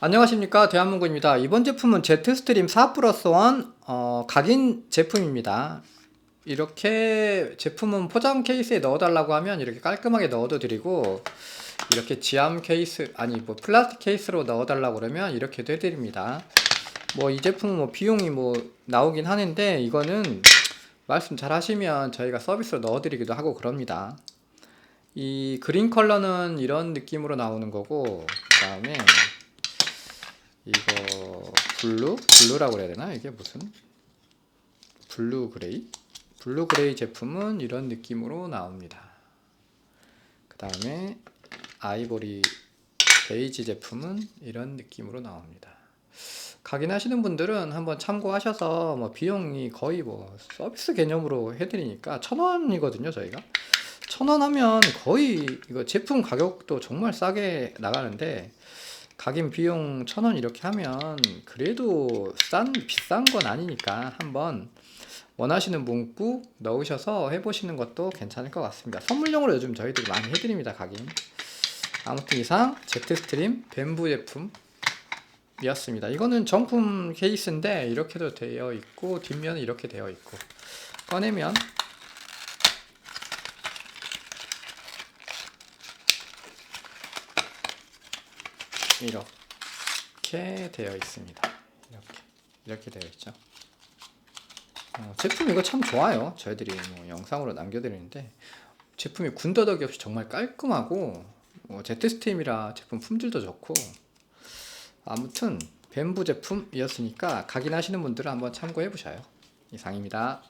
안녕하십니까 대한문구입니다. 이번 제품은 제트스트림 4 플러스 1 어, 각인 제품입니다. 이렇게 제품은 포장 케이스에 넣어 달라고 하면 이렇게 깔끔하게 넣어도 드리고 이렇게 지암 케이스 아니 뭐 플라스틱 케이스로 넣어 달라고 그러면 이렇게도 해드립니다. 뭐 이 제품은 뭐 비용이 뭐 나오긴 하는데 이거는 말씀 잘 하시면 저희가 서비스로 넣어 드리기도 하고 그럽니다. 이 그린 컬러는 이런 느낌으로 나오는 거고 그 다음에 이거 블루? 블루라고 그래야 되나? 이게 무슨? 블루 그레이? 블루 그레이 제품은 이런 느낌으로 나옵니다. 그 다음에 아이보리 베이지 제품은 이런 느낌으로 나옵니다. 각인하시는 분들은 한번 참고하셔서 뭐 비용이 거의 뭐 서비스 개념으로 해드리니까 천 원이거든요 저희가 천 원 하면 거의 이거 제품 가격도 정말 싸게 나가는데 각인 비용 천 원 이렇게 하면 그래도 싼 비싼 건 아니니까 한번 원하시는 문구 넣으셔서 해보시는 것도 괜찮을 것 같습니다. 선물용으로 요즘 저희들이 많이 해드립니다 각인. 아무튼 이상 제트스트림 뱀부 제품이었습니다. 이거는 정품 케이스인데 이렇게도 되어 있고 뒷면은 이렇게 되어 있고 꺼내면 이렇게 되어 있습니다. 이렇게 이렇게 되어 있죠. 어, 제품 이거 참 좋아요. 저희들이 뭐 영상으로 남겨드리는데 제품이 군더더기 없이 정말 깔끔하고 어, 제트스팀이라 제품 품질도 좋고 아무튼 뱀부 제품이었으니까 각인하시는 분들은 한번 참고해 보셔요. 이상입니다.